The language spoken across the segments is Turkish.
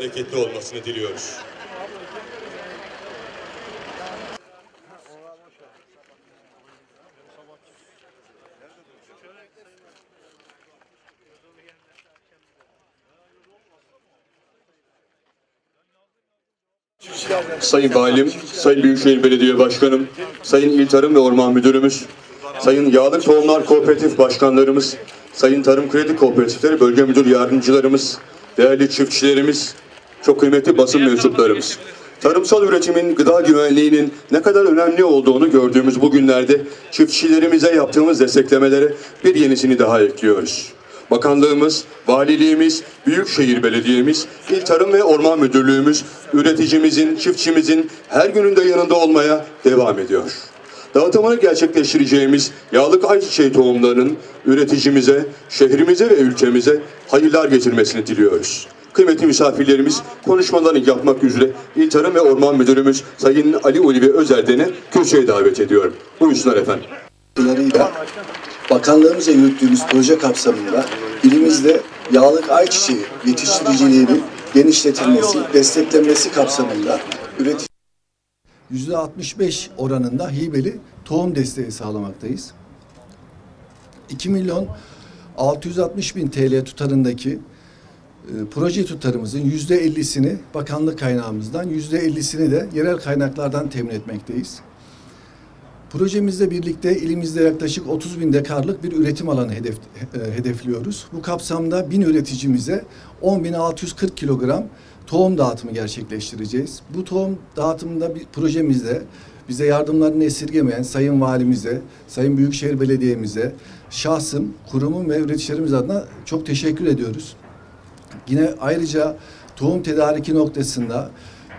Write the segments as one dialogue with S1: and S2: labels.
S1: bereketli olmasını diliyoruz. Sayın Valim, Sayın Büyükşehir Belediye Başkanım, Sayın İl Tarım ve Orman Müdürümüz, Sayın Yağlık Tohumlar Kooperatif Başkanlarımız, Sayın Tarım Kredi Kooperatifleri Bölge Müdür Yardımcılarımız, değerli çiftçilerimiz, çok kıymetli basın mensuplarımız. Tarımsal üretimin gıda güvenliğinin ne kadar önemli olduğunu gördüğümüz bu günlerde çiftçilerimize yaptığımız desteklemelere bir yenisini daha ekliyoruz. Bakanlığımız, valiliğimiz, Büyükşehir Belediye'miz, İl Tarım ve Orman Müdürlüğümüz üreticimizin, çiftçimizin her gününde yanında olmaya devam ediyor. Dağıtımını gerçekleştireceğimiz yağlık ayçiçeği tohumlarının üreticimize, şehrimize ve ülkemize hayırlar getirmesini diliyoruz. Kıymetli misafirlerimiz konuşmalarını yapmak üzere İl Tarım ve Orman Müdürümüz Sayın Ali Ulvi Özerden'i kürsüye davet ediyorum. Buyursunlar efendim.
S2: katkılarıyla bakanlığımızca yürüttüğümüz proje kapsamında ilimizde yağlık ayçiçeği yetiştiriciliğinin genişletilmesi, desteklenmesi kapsamında üretici %65 oranında hibeli tohum desteği sağlamaktayız. 2 milyon 660 bin TL tutarındaki proje tutarımızın yüzde 50'sini bakanlık kaynağımızdan, yüzde 50'sini de yerel kaynaklardan temin etmekteyiz. Projemizle birlikte ilimizde yaklaşık 30 bin dekarlık bir üretim alanı hedef, e, hedefliyoruz. Bu kapsamda bin üreticimize 10.640 kilogram tohum dağıtımı gerçekleştireceğiz. Bu tohum dağıtımında bir projemizde bize yardımlarını esirgemeyen Sayın Valimize, Sayın Büyükşehir Belediye'mize, şahsım, kurumum ve üreticilerimiz adına çok teşekkür ediyoruz. Yine ayrıca tohum tedariki noktasında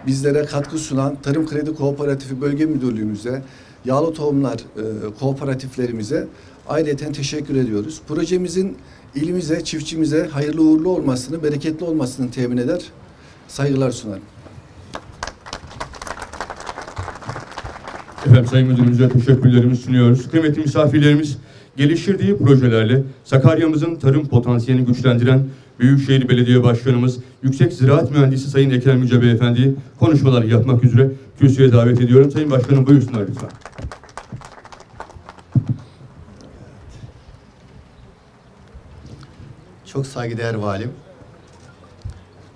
S2: bizlere katkı sunan Tarım Kredi Kooperatifi Bölge Müdürlüğümüze, Yağlı Tohumlar e, Kooperatiflerimize ayrıca teşekkür ediyoruz. Projemizin ilimize, çiftçimize hayırlı uğurlu olmasını, bereketli olmasını temin eder. Saygılar sunarım.
S1: Efendim Sayın Müdürümüze teşekkürlerimizi sunuyoruz. Kıymetli misafirlerimiz geliştirdiği projelerle Sakarya'mızın tarım potansiyelini güçlendiren Büyükşehir Belediye Başkanımız, Yüksek Ziraat Mühendisi Sayın Ekrem Yüce Beyefendi'yi konuşmalar yapmak üzere kürsüye davet ediyorum. Sayın Başkanım buyursunlar lütfen.
S3: Çok saygıdeğer valim,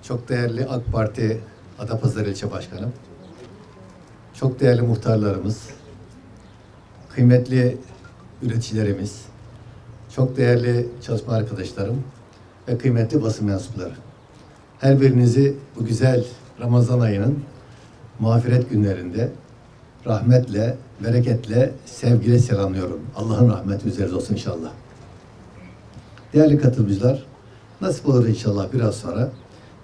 S3: çok değerli AK Parti Adapazarı İlçe Başkanım, çok değerli muhtarlarımız, kıymetli üreticilerimiz, çok değerli çalışma arkadaşlarım ve kıymetli basın mensupları. Her birinizi bu güzel Ramazan ayının mağfiret günlerinde rahmetle, bereketle, sevgiyle selamlıyorum. Allah'ın rahmeti üzerinize olsun inşallah. Değerli katılımcılar, nasip olur inşallah biraz sonra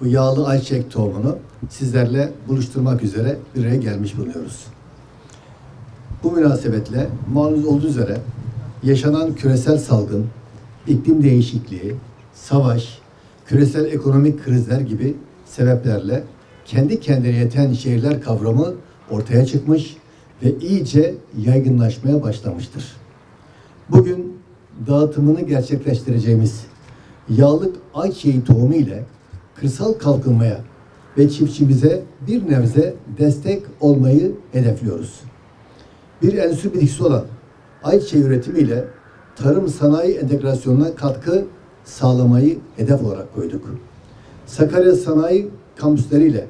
S3: bu yağlı ayçiçek tohumunu sizlerle buluşturmak üzere bir araya gelmiş bulunuyoruz. Bu münasebetle malum olduğu üzere yaşanan küresel salgın, iklim değişikliği, savaş, küresel ekonomik krizler gibi sebeplerle kendi kendine yeten şehirler kavramı ortaya çıkmış ve iyice yaygınlaşmaya başlamıştır. Bugün dağıtımını gerçekleştireceğimiz yağlık ayçiçeği tohumu ile kırsal kalkınmaya ve çiftçimize bir nebze destek olmayı hedefliyoruz. Bir endüstri bitkisi olan ayçiçeği üretimiyle tarım sanayi entegrasyonuna katkı sağlamayı hedef olarak koyduk. Sakarya sanayi kampüsleriyle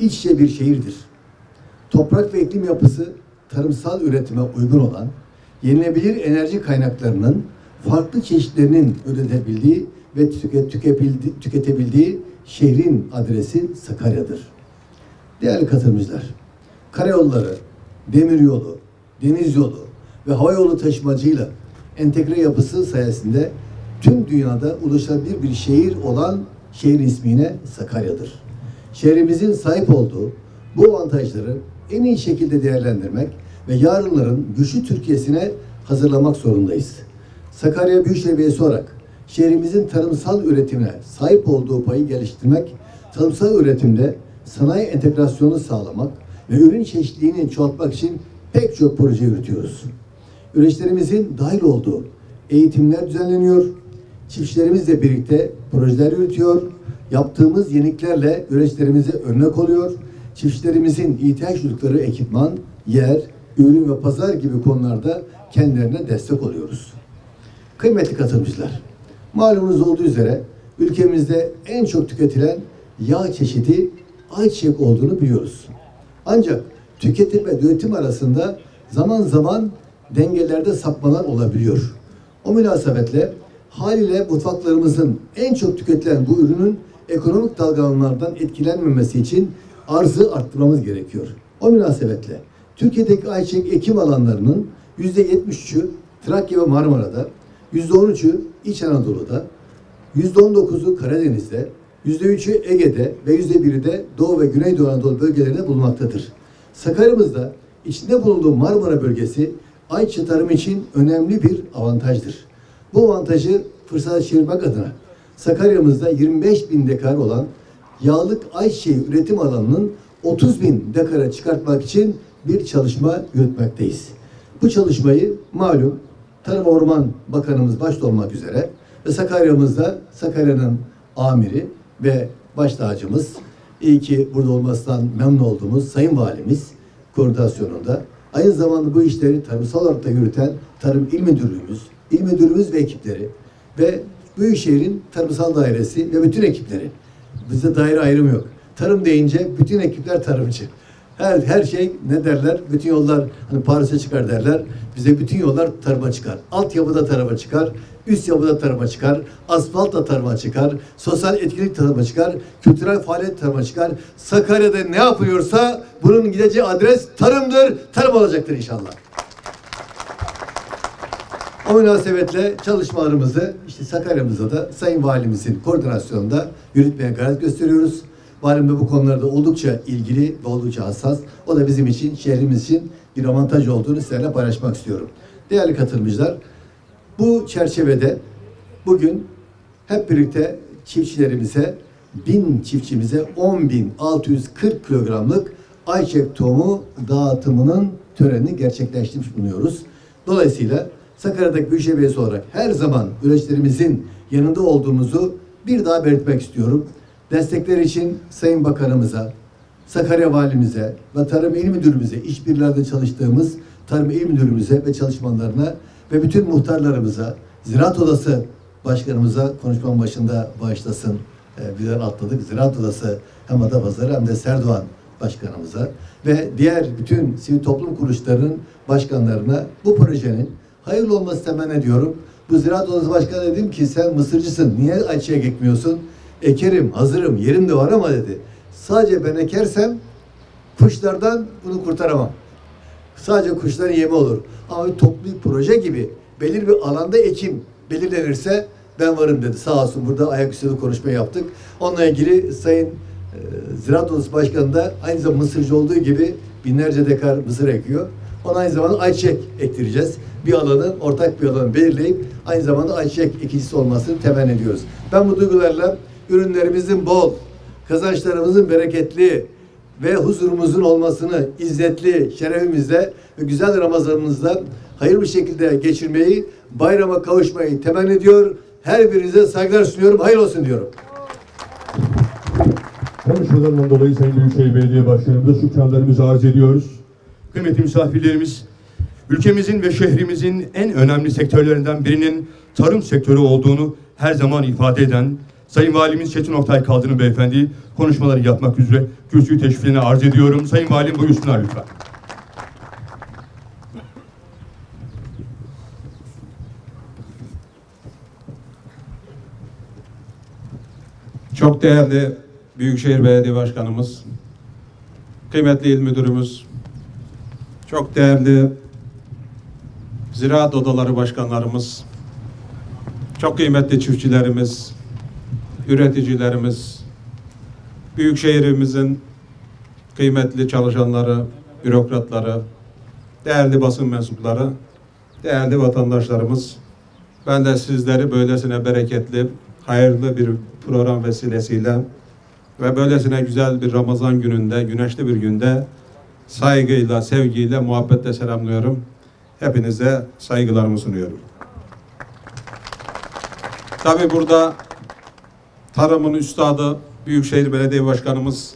S3: iç içe bir şehirdir. Toprak ve iklim yapısı tarımsal üretime uygun olan yenilebilir enerji kaynaklarının farklı çeşitlerinin üretebildiği ve tüket, tükebildi, tüketebildiği şehrin adresi Sakarya'dır. Değerli katılımcılar, karayolları, demiryolu, deniz yolu ve hava yolu taşımacıyla entegre yapısı sayesinde tüm dünyada ulaşılabilir bir şehir olan şehir ismine Sakarya'dır. Şehrimizin sahip olduğu bu avantajları en iyi şekilde değerlendirmek ve yarınların güçlü Türkiye'sine hazırlamak zorundayız. Sakarya Büyükşehir Belediyesi olarak şehrimizin tarımsal üretimine sahip olduğu payı geliştirmek, tarımsal üretimde sanayi entegrasyonu sağlamak ve ürün çeşitliliğini çoğaltmak için pek çok proje yürütüyoruz. Üreticilerimizin dahil olduğu eğitimler düzenleniyor, çiftçilerimizle birlikte projeler yürütüyor Yaptığımız yeniliklerle üreticilerimize örnek oluyor. Çiftçilerimizin ihtiyaç duydukları ekipman, yer, ürün ve pazar gibi konularda kendilerine destek oluyoruz. Kıymetli katılımcılar, malumunuz olduğu üzere ülkemizde en çok tüketilen yağ çeşidi ayçiçek olduğunu biliyoruz. Ancak tüketim ve üretim arasında zaman zaman dengelerde sapmalar olabiliyor. O münasebetle haliyle mutfaklarımızın en çok tüketilen bu ürünün ekonomik dalgalanmalardan etkilenmemesi için arzı arttırmamız gerekiyor. O münasebetle Türkiye'deki ayçiçek ekim alanlarının %73'ü Trakya ve Marmara'da, %13'ü İç Anadolu'da, %19'u Karadeniz'de, %3'ü Ege'de ve %1'i de Doğu ve Güneydoğu Anadolu bölgelerinde bulunmaktadır. Sakarya'mızda içinde bulunduğu Marmara bölgesi ayçiçeği tarımı için önemli bir avantajdır. Bu avantajı fırsata çevirmek adına Sakarya'mızda 25 bin dekar olan yağlık ayçiçeği üretim alanının 30 bin dekara çıkartmak için bir çalışma yürütmekteyiz. Bu çalışmayı malum Tarım Orman Bakanımız başta olmak üzere ve Sakarya'mızda Sakarya'nın amiri ve baş tacımız iyi ki burada olmasından memnun olduğumuz Sayın Valimiz koordinasyonunda aynı zamanda bu işleri tarımsal olarak da yürüten Tarım İl Müdürlüğümüz, İl Müdürümüz ve ekipleri ve Büyükşehir'in tarımsal dairesi ve bütün ekipleri. Bizde daire ayrımı yok. Tarım deyince bütün ekipler tarımcı. Her her şey ne derler? Bütün yollar hani Paris'e çıkar derler. Bize bütün yollar tarıma çıkar. Altyapıda tarıma çıkar. Üst yapıda tarıma çıkar. Asfalt da tarıma çıkar. Sosyal etkinlik tarıma çıkar. Kültürel faaliyet tarıma çıkar. Sakarya'da ne yapılıyorsa bunun gideceği adres tarımdır. Tarım olacaktır inşallah. O münasebetle çalışmalarımızı işte Sakarya'mızda da Sayın Valimizin koordinasyonunda yürütmeye gayret gösteriyoruz. Valim de bu konularda oldukça ilgili ve oldukça hassas. O da bizim için, şehrimiz için bir avantaj olduğunu sizlerle paylaşmak istiyorum. Değerli katılımcılar, bu çerçevede bugün hep birlikte çiftçilerimize, bin çiftçimize 10.640 kilogramlık ayçiçek tohumu dağıtımının törenini gerçekleştirmiş bulunuyoruz. Dolayısıyla Sakarya'daki Büyükşehir Belediyesi olarak her zaman üreticilerimizin yanında olduğumuzu bir daha belirtmek istiyorum. Destekler için Sayın Bakanımıza, Sakarya Valimize ve Tarım İl Müdürümüze, işbirlerde çalıştığımız Tarım İl Müdürümüze ve çalışmanlarına ve bütün muhtarlarımıza, Ziraat Odası Başkanımıza konuşmanın başında bağışlasın. Ee, birden atladık. Ziraat Odası hem Adapazarı hem de Serdoğan Başkanımıza ve diğer bütün sivil toplum kuruluşlarının başkanlarına bu projenin hayırlı olması temenni ediyorum. Bu Ziraat Odası Başkanı dedim ki sen mısırcısın. Niye ayçiçek ekmiyorsun? Ekerim, hazırım, yerim de var ama dedi. Sadece ben ekersem kuşlardan bunu kurtaramam. Sadece kuşların yemi olur. Ama bir toplu bir proje gibi belirli bir alanda ekim belirlenirse ben varım dedi. Sağ olsun burada ayaküstü konuşma yaptık. Onunla ilgili Sayın e, Ziraat Odası Başkanı da aynı zamanda mısırcı olduğu gibi binlerce dekar mısır ekiyor. Ona aynı zamanda ayçiçek ektireceğiz. Bir alanın, ortak bir alanı belirleyip aynı zamanda ayçiçek ekicisi olmasını temenni ediyoruz. Ben bu duygularla ürünlerimizin bol, kazançlarımızın bereketli ve huzurumuzun olmasını izzetli şerefimizde ve güzel Ramazanımızda hayırlı bir şekilde geçirmeyi, bayrama kavuşmayı temenni ediyor. Her birinize saygılar sunuyorum. Hayırlı olsun diyorum.
S1: Konuşmalarından dolayı Sayın Büyükşehir Belediye Başkanımıza şükranlarımızı arz ediyoruz. Kıymetli misafirlerimiz, ülkemizin ve şehrimizin en önemli sektörlerinden birinin tarım sektörü olduğunu her zaman ifade eden Sayın Valimiz Çetin Oktay Kaldırım Beyefendi konuşmaları yapmak üzere kürsüyü teşrifine arz ediyorum. Sayın Valim buyursunlar lütfen.
S4: Çok değerli Büyükşehir Belediye Başkanımız, kıymetli il müdürümüz, çok değerli Ziraat Odaları Başkanlarımız, çok kıymetli çiftçilerimiz, üreticilerimiz, Büyükşehirimizin kıymetli çalışanları, bürokratları, değerli basın mensupları, değerli vatandaşlarımız, ben de sizleri böylesine bereketli, hayırlı bir program vesilesiyle ve böylesine güzel bir Ramazan gününde, güneşli bir günde saygıyla, sevgiyle, muhabbetle selamlıyorum. Hepinize saygılarımı sunuyorum. Tabi burada tarımın üstadı Büyükşehir Belediye Başkanımız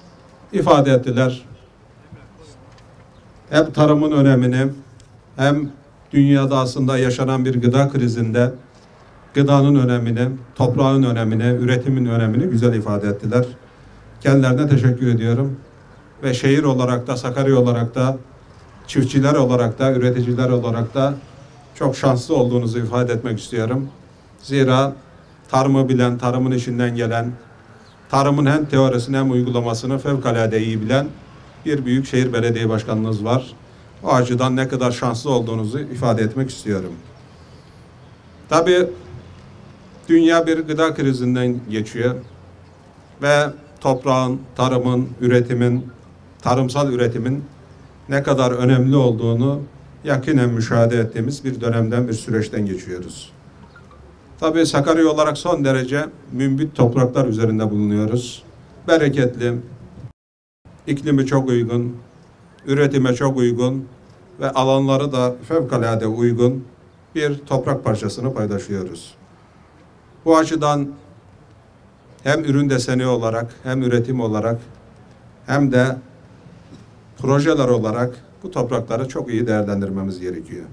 S4: ifade ettiler. Hem tarımın önemini hem dünyada aslında yaşanan bir gıda krizinde gıdanın önemini, toprağın önemini, üretimin önemini güzel ifade ettiler. Kendilerine teşekkür ediyorum. Ve şehir olarak da, Sakarya olarak da, çiftçiler olarak da, üreticiler olarak da çok şanslı olduğunuzu ifade etmek istiyorum. Zira tarımı bilen, tarımın işinden gelen, tarımın hem teorisini hem uygulamasını fevkalade iyi bilen bir büyükşehir belediye başkanınız var. O açıdan ne kadar şanslı olduğunuzu ifade etmek istiyorum. Tabii dünya bir gıda krizinden geçiyor ve toprağın, tarımın, üretimin, tarımsal üretimin ne kadar önemli olduğunu yakinen müşahede ettiğimiz bir dönemden, bir süreçten geçiyoruz. Tabii Sakarya olarak son derece mümbit topraklar üzerinde bulunuyoruz. Bereketli, iklimi çok uygun, üretime çok uygun ve alanları da fevkalade uygun bir toprak parçasını paylaşıyoruz. Bu açıdan hem ürün deseni olarak hem üretim olarak hem de projeler olarak bu toprakları çok iyi değerlendirmemiz gerekiyor.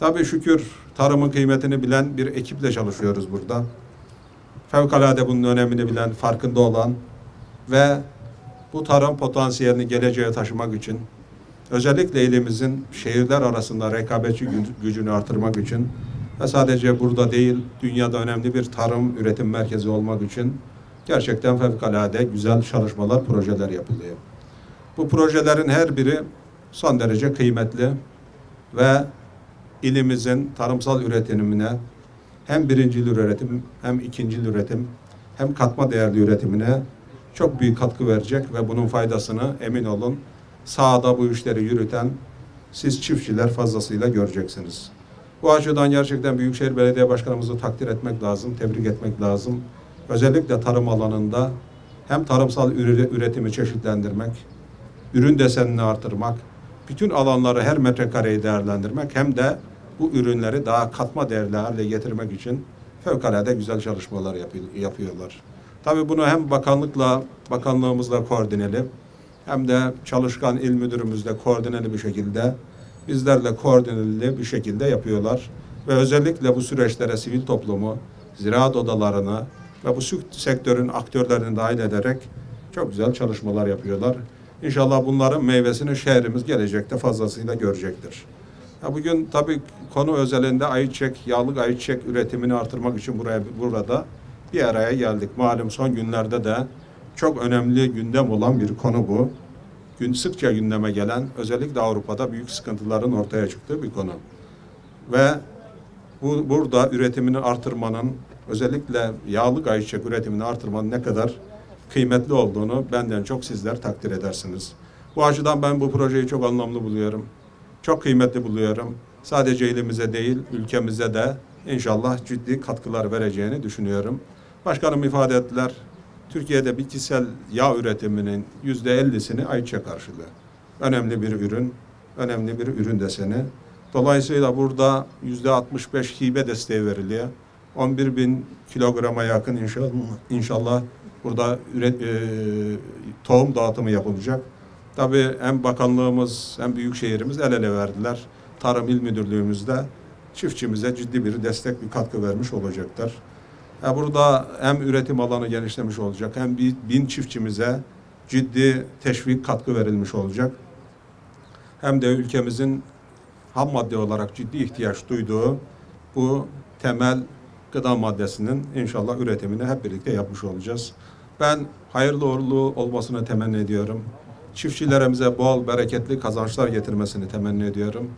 S4: Tabii şükür tarımın kıymetini bilen bir ekiple çalışıyoruz burada. Fevkalade bunun önemini bilen, farkında olan ve bu tarım potansiyelini geleceğe taşımak için özellikle ilimizin şehirler arasında rekabetçi gü- gücünü artırmak için ve sadece burada değil dünyada önemli bir tarım üretim merkezi olmak için gerçekten fevkalade güzel çalışmalar, projeler yapılıyor. Bu projelerin her biri son derece kıymetli ve ilimizin tarımsal üretimine hem birincil üretim hem ikincil üretim hem katma değerli üretimine çok büyük katkı verecek ve bunun faydasını emin olun sahada bu işleri yürüten siz çiftçiler fazlasıyla göreceksiniz. Bu açıdan gerçekten Büyükşehir Belediye Başkanımızı takdir etmek lazım, tebrik etmek lazım. Özellikle tarım alanında hem tarımsal üre- üretimi çeşitlendirmek, ürün desenini artırmak, bütün alanları her metrekareyi değerlendirmek hem de bu ürünleri daha katma değerli hale getirmek için fevkalade güzel çalışmalar yapı- yapıyorlar. Tabii bunu hem bakanlıkla, bakanlığımızla koordineli hem de çalışkan il müdürümüzle koordineli bir şekilde bizlerle koordineli bir şekilde yapıyorlar. Ve özellikle bu süreçlere sivil toplumu, ziraat odalarını ve bu sektörün aktörlerini dahil ederek çok güzel çalışmalar yapıyorlar. İnşallah bunların meyvesini şehrimiz gelecekte fazlasıyla görecektir. Ya bugün tabii konu özelinde ayçiçek, yağlık ayçiçek üretimini artırmak için buraya burada bir araya geldik. Malum son günlerde de çok önemli gündem olan bir konu bu. Gün sıkça gündeme gelen özellikle Avrupa'da büyük sıkıntıların ortaya çıktığı bir konu. Ve bu burada üretimini artırmanın özellikle yağlı ayçiçek üretimini artırmanın ne kadar kıymetli olduğunu benden çok sizler takdir edersiniz. Bu açıdan ben bu projeyi çok anlamlı buluyorum. Çok kıymetli buluyorum. Sadece ilimize değil, ülkemize de inşallah ciddi katkılar vereceğini düşünüyorum. Başkanım ifade ettiler. Türkiye'de bitkisel yağ üretiminin yüzde ellisini ayçiçek karşılıyor. Önemli bir ürün, önemli bir ürün deseni. Dolayısıyla burada yüzde 65 hibe desteği veriliyor. 11 bin kilograma yakın inşallah, inşallah burada üret, e, tohum dağıtımı yapılacak. Tabii hem bakanlığımız hem büyükşehirimiz el ele verdiler. Tarım İl Müdürlüğümüz de çiftçimize ciddi bir destek, bir katkı vermiş olacaklar. Ya burada hem üretim alanı genişlemiş olacak hem bir bin çiftçimize ciddi teşvik katkı verilmiş olacak. Hem de ülkemizin ham madde olarak ciddi ihtiyaç duyduğu bu temel gıda maddesinin inşallah üretimini hep birlikte yapmış olacağız. Ben hayırlı uğurlu olmasını temenni ediyorum. Çiftçilerimize bol, bereketli kazançlar getirmesini temenni ediyorum.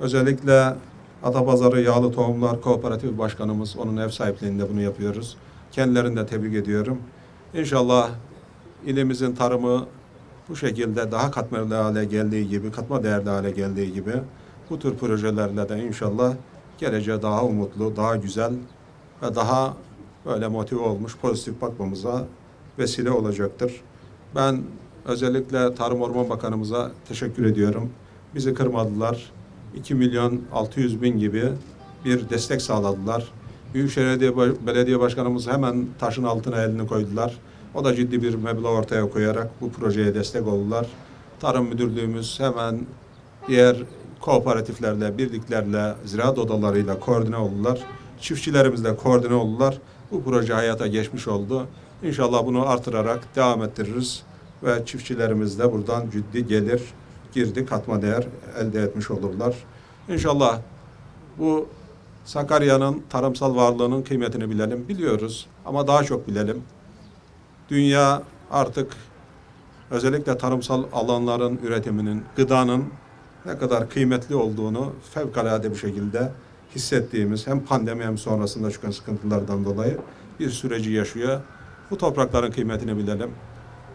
S4: Özellikle Atapazarı Yağlı Tohumlar Kooperatif Başkanımız, onun ev sahipliğinde bunu yapıyoruz. Kendilerini de tebrik ediyorum. İnşallah ilimizin tarımı bu şekilde daha katmerli hale geldiği gibi, katma değerli hale geldiği gibi bu tür projelerle de inşallah geleceğe daha umutlu, daha güzel ve daha böyle motive olmuş, pozitif bakmamıza vesile olacaktır. Ben özellikle Tarım Orman Bakanımıza teşekkür ediyorum. Bizi kırmadılar. 2 milyon 600 bin gibi bir destek sağladılar. Büyükşehir Belediye, Baş- Belediye Başkanımız hemen taşın altına elini koydular. O da ciddi bir meblağ ortaya koyarak bu projeye destek oldular. Tarım Müdürlüğümüz hemen diğer kooperatiflerle, birliklerle, ziraat odalarıyla koordine oldular. Çiftçilerimizle koordine oldular. Bu proje hayata geçmiş oldu. İnşallah bunu artırarak devam ettiririz ve çiftçilerimiz de buradan ciddi gelir, girdi, katma değer elde etmiş olurlar. İnşallah bu Sakarya'nın tarımsal varlığının kıymetini bilelim. Biliyoruz ama daha çok bilelim. Dünya artık özellikle tarımsal alanların üretiminin, gıdanın ne kadar kıymetli olduğunu fevkalade bir şekilde hissettiğimiz hem pandemi hem sonrasında çıkan sıkıntılardan dolayı bir süreci yaşıyor. Bu toprakların kıymetini bilelim.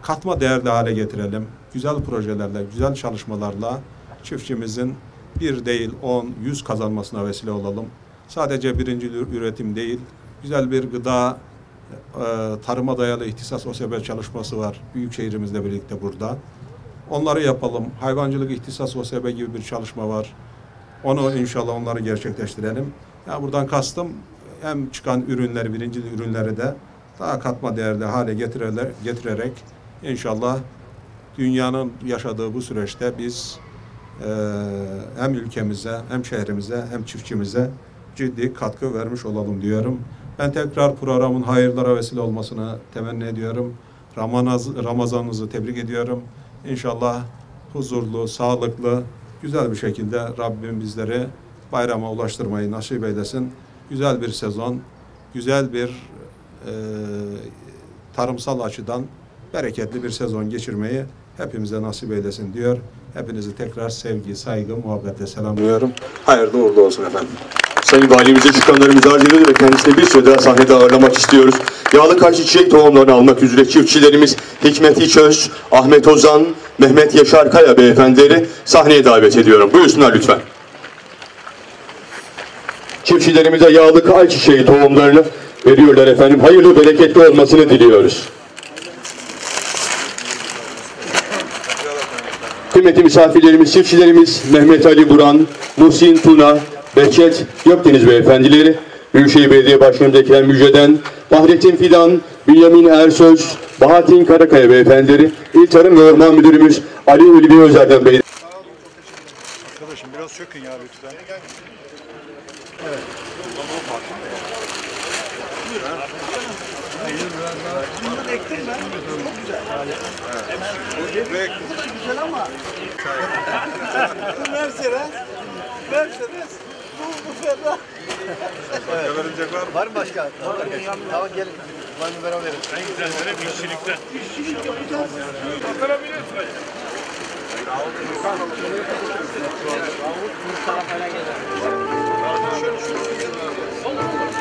S4: Katma değerli hale getirelim. Güzel projelerle, güzel çalışmalarla çiftçimizin bir değil 10, 100 kazanmasına vesile olalım. Sadece birinci üretim değil, güzel bir gıda, e, tarıma dayalı ihtisas OSB çalışması var. Büyükşehirimizle birlikte burada. Onları yapalım. Hayvancılık ihtisas OSB gibi bir çalışma var. Onu inşallah onları gerçekleştirelim. Ya buradan kastım hem çıkan ürünleri, birinci ürünleri de daha katma değerli hale getireler, getirerek inşallah dünyanın yaşadığı bu süreçte biz eee, hem ülkemize, hem şehrimize, hem çiftçimize ciddi katkı vermiş olalım diyorum. Ben tekrar programın hayırlara vesile olmasını temenni ediyorum. Ramazanınızı tebrik ediyorum. İnşallah huzurlu, sağlıklı, güzel bir şekilde Rabbim bizleri bayrama ulaştırmayı nasip eylesin. Güzel bir sezon, güzel bir eee, tarımsal açıdan bereketli bir sezon geçirmeyi hepimize nasip eylesin diyor. Hepinizi tekrar sevgi, saygı, muhabbetle selamlıyorum.
S1: Hayırlı uğurlu olsun efendim. Sayın Valimize şükranlarımızı arz ediyoruz ve kendisini bir süre daha sahnede ağırlamak istiyoruz. Yağlı karşı çiçek tohumlarını almak üzere çiftçilerimiz Hikmet İçöz, Ahmet Ozan, Mehmet Yaşar Kaya beyefendileri sahneye davet ediyorum. Buyursunlar lütfen. Çiftçilerimize yağlı ayçiçeği tohumlarını veriyorlar efendim. Hayırlı bereketli olmasını diliyoruz. Kıymetli misafirlerimiz, çiftçilerimiz Mehmet Ali Buran, Muhsin Tuna, Behçet Gökdeniz beyefendileri, Büyükşehir Belediye Başkanı Ekrem Müjde'den, Fahrettin Fidan, Bünyamin Ersöz, Bahattin Karakaya beyefendileri, İl Tarım ve Orman Müdürümüz Ali Ulvi Özer'den bey.
S5: Arkadaşım biraz çökün ya lütfen.
S6: Mercedes. Mercedes. Bu, bu ferah.
S5: Var mı başka? Tamam, tamam gelin. Var mı beraber verin. En güzelleri bir işçilikten.
S6: İşçilik yapacağız.
S5: Şöyle şöyle.